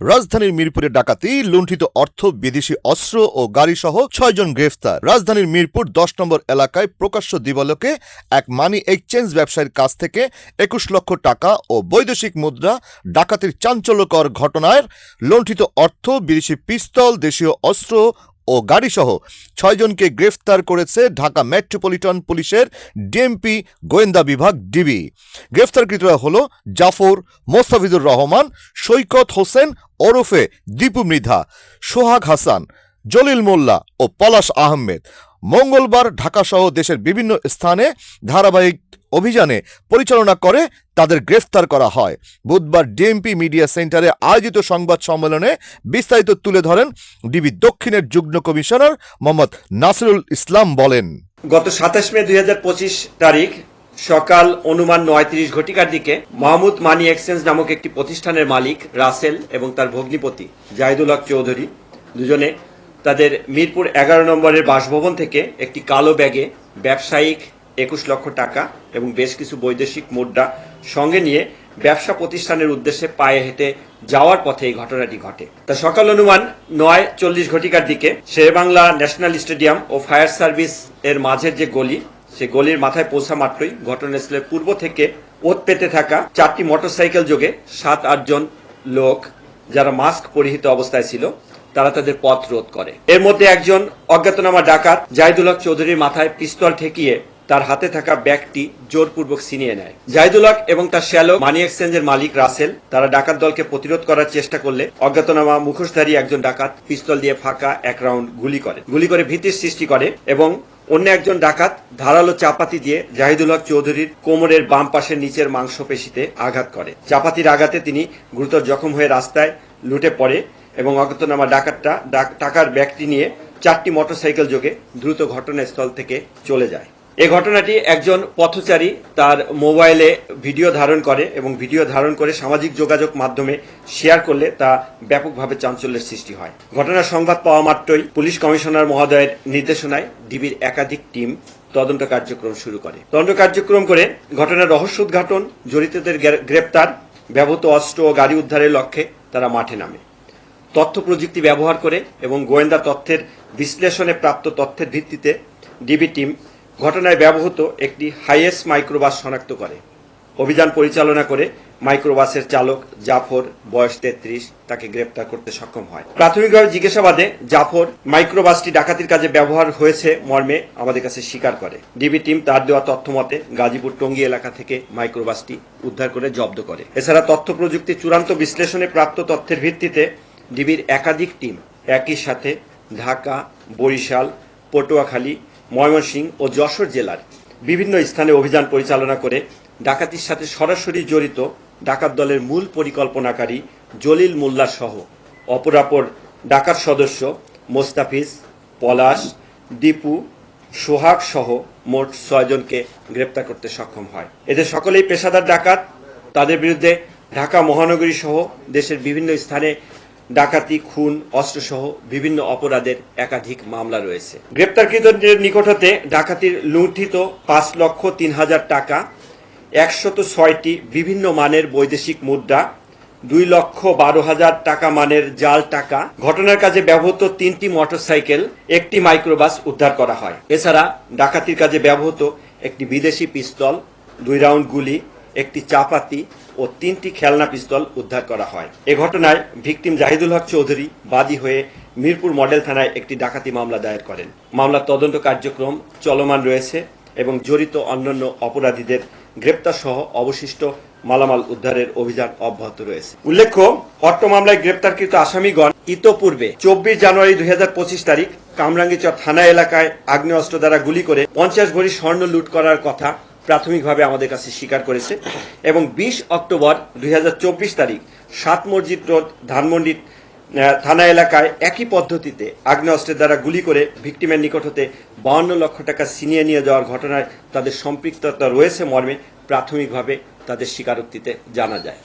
রাজধানীর মিরপুরে ডাকাতি, লুণ্ঠিত অর্থ, বিদেশি অস্ত্র ও গাড়িসহ ছয়জন গ্রেফতার। রাজধানীর মিরপুর দশ নম্বর এলাকায় প্রকাশ্য দিবালোকে এক মানি এক্সচেঞ্জ ব্যবসায়ীর কাছ থেকে একুশ লক্ষ টাকা ও বৈদেশিক মুদ্রা ডাকাতির চাঞ্চল্যকর ঘটনায় লুণ্ঠিত অর্থ, বিদেশি পিস্তল, দেশীয় অস্ত্র ও গাড়িসহ ছয়জনকে গ্রেফতার করেছে ঢাকা মেট্রোপলিটন পুলিশের ডিএমপি গোয়েন্দা বিভাগ ডিবি। গ্রেফতারকৃতরা হল জাফর মোস্তাফিজুর রহমান, সৈকত হোসেন, ওরফে দীপু মৃধা, সোহাগ হাসান, জলিল মোল্লা ও পলাশ আহমেদ। মঙ্গলবার ঢাকাসহ দেশের বিভিন্ন স্থানে ধারাবাহিক অভিযানে পরিচালনা করে, তাদের গ্রেফতার করা হয়। বুধবার ডিএমপি মিডিয়া সেন্টারে আয়োজিত সংবাদ সম্মেলনে বিস্তারিত তুলে ধরেন ডিবি দক্ষিণের যুগ্ম কমিশনার মোহাম্মদ নাসিরুল ইসলাম বলেন। গত সাতাশ মে দুই হাজার পঁচিশ তারিখ সকাল অনুমান নয় তিরিশ ঘটিকার দিকে মাহমুদ মানি এক্সচেঞ্জ নামক একটি প্রতিষ্ঠানের মালিক রাসেল এবং তার ভগ্নিপতি জাহিদুল হক চৌধুরী দুজনে তাদের মিরপুর এগারো নম্বরের বাসভবন থেকে একটি কালো ব্যাগে ব্যবসায়িক একুশ লক্ষ টাকা এবং বেশ কিছু বৈদেশিক মুদ্রা সঙ্গে নিয়ে ব্যবসা প্রতিষ্ঠানের উদ্দেশ্যে পায়ে হেঁটে যাওয়ার পথে এই ঘটনাটি ঘটে। তা সকাল অনুমান নয় চল্লিশ ঘটিকার দিকে শেরবাংলা ন্যাশনাল স্টেডিয়াম ও ফায়ার সার্ভিস এর মাঝের যে গলি, সে গলির মাথায় পৌঁছা মাত্রই ঘটনাস্থলের পূর্ব থেকে ওত পেতে থাকা চারটি মোটরসাইকেল যোগে সাত আটজন লোক যারা মাস্ক পরিহিত অবস্থায় ছিল, তারা তাদের পথ রোধ করে। এর মধ্যে একজন অজ্ঞাতনামা ডাকাত জাহিদুল হক চৌধুরীর মাথায় পিস্তল ঠেকিয়ে তার হাতে থাকা ব্যাগটি জোরপূর্বক ছিনিয়ে নেয়। জাহিদুল হক এবং তার শ্যালো মানি এক্সচেঞ্জের মালিক রাসেল, তারা ডাকাত দলকে প্রতিরোধ করার চেষ্টা করলে অজ্ঞাতনামা মুখোশধারী একজন ডাকাত পিস্তল দিয়ে ফাঁকা এক রাউন্ড গুলি করে। গুলি করে ভীতির সৃষ্টি করে এবং অন্য একজন ডাকাত ধারালো চাপাতি দিয়ে জাহিদুল হক চৌধুরীর কোমরের বাম পাশের নিচের মাংসপেশিতে আঘাত করে। চাপাতির আঘাতে তিনি গুরুতর জখম হয়ে রাস্তায় লুটে পড়ে এবং অজ্ঞাতনামা ডাকাতটা ডাক- টাকার ব্যাগটি নিয়ে চারটি মোটরসাইকেল যোগে দ্রুত ঘটনাস্থল থেকে চলে যায়। এই ঘটনাটি একজন পথচারী তার মোবাইলে ভিডিও ধারণ করে এবং ভিডিও ধারণ করে সামাজিক যোগাযোগ মাধ্যমে শেয়ার করলে তা ব্যাপকভাবে চাঞ্চল্যের সৃষ্টি হয়। ঘটনার সংবাদ পাওয়া মাত্রই পুলিশ কমিশনার মহোদয়ের নির্দেশনায় ডিবির একাধিক টিম তদন্ত কার্যক্রম শুরু করে। তদন্ত কার্যক্রম করে ঘটনার রহস্য উদ্ঘাটন, জড়িতদের গ্রেপ্তার, ব্যবহৃত অস্ত্র ও গাড়ি উদ্ধারের লক্ষ্যে তারা মাঠে নামে। তথ্য প্রযুক্তি ব্যবহার করে এবং গোয়েন্দা তথ্যের বিশ্লেষণে প্রাপ্ত তথ্যের ভিত্তিতে ডিবি টিম ঘটনায় ব্যবহৃত একটি হাইয়েস্ট মাইক্রোবাস শনাক্ত করে। অভিযান পরিচালনা করে মাইক্রোবাসের চালক জাফর, বয়স তেত্রিশ, তাকে গ্রেপ্তার করতে সক্ষম হয়। প্রাথমিকভাবে জিজ্ঞাসাবাদে জাফর মাইক্রোবাসটি ডাকাতির কাজে ব্যবহার হয়েছে মর্মে আমাদের কাছে স্বীকার করে। ডিবি টিম তার দেওয়া তথ্য মতে গাজীপুর টঙ্গী এলাকা থেকে মাইক্রোবাসটি উদ্ধার করে জব্দ করে। এছাড়া তথ্য প্রযুক্তি চূড়ান্ত বিশ্লেষণে প্রাপ্ত তথ্যের ভিত্তিতে ডিবির একাধিক টিম একই সাথে ঢাকা, বরিশাল, পটুয়াখালী ময়মনসিংহ ও যশোর জেলার বিভিন্ন স্থানে অভিযান পরিচালনা করে ডাকাতির সাথে সরাসরি জড়িত ডাকাত দলের মূল পরিকল্পনাকারী জলিল মোল্লা সহ অপরাপর ডাকাত সদস্য মোস্তাফিজ, পলাশ, দীপু, সোহাগ সহ মোট ছয়জনকে গ্রেপ্তার করতে সক্ষম হয়। এদের সকলেই পেশাদার ডাকাত। তাদের বিরুদ্ধে ঢাকা মহানগরী সহ দেশের বিভিন্ন স্থানে ডাকাতি, খুন, অস্ত্রসহ বিভিন্ন অপরাধের একাধিক মামলা রয়েছে। গ্রেপ্তারকৃতদের নিকট হতে ডাকাতির লুণ্ঠিত পাঁচ লক্ষ তিন হাজার টাকা, একশত ছয়টি বিভিন্ন মানের বৈদেশিক মুদ্রা, দুই লক্ষ বারো হাজার টাকা মানের জাল টাকা, ঘটনার কাজে ব্যবহৃত তিনটি মোটরসাইকেল, একটি মাইক্রোবাস উদ্ধার করা হয়। এছাড়া ডাকাতির কাজে ব্যবহৃত একটি বিদেশি পিস্তল, দুই রাউন্ড গুলি একটি চাপাতি ও তিনটি খেলনা পিস্তল উদ্ধার করা হয়। এ ঘটনায় ভিকটিম জাহিদুল হক চৌধুরী বাদী হয়ে মিরপুর মডেল থানায় একটি ডাকাতি মামলা দায়ের করেন। মামলার তদন্ত কার্যক্রম চলমান রয়েছে এবং জড়িত অন্যান্য অপরাধীদের গ্রেপ্তার সহ অবশিষ্ট মালামাল উদ্ধারের অভিযান অব্যাহত রয়েছে। উল্লেখ্য, অট্ট মামলায় গ্রেপ্তারকৃত আসামিগণ ইতোপূর্বে চব্বিশ জানুয়ারি দুই হাজার পঁচিশ তারিখ কামরাঙ্গিচর থানা এলাকায় আগ্নেয়াস্ত্র দ্বারা গুলি করে পঞ্চাশ ভরি স্বর্ণ লুট করার কথা প্রাথমিকভাবে আমাদের কাছে স্বীকার করেছে এবং বিশ অক্টোবর দুই হাজার চব্বিশ তারিখ সাত মসজিদ রোড ধানমন্ডির থানা এলাকায় একই পদ্ধতিতে আগ্নেয়াস্ত্রের দ্বারা গুলি করে ভিক্টিমের নিকট হতে বাউন্ন লক্ষ টাকা ছিনিয়ে নিয়ে যাওয়ার ঘটনায় তাদের সম্পৃক্ততা রয়েছে মর্মে প্রাথমিকভাবে তাদের স্বীকারোক্তিতে জানা যায়।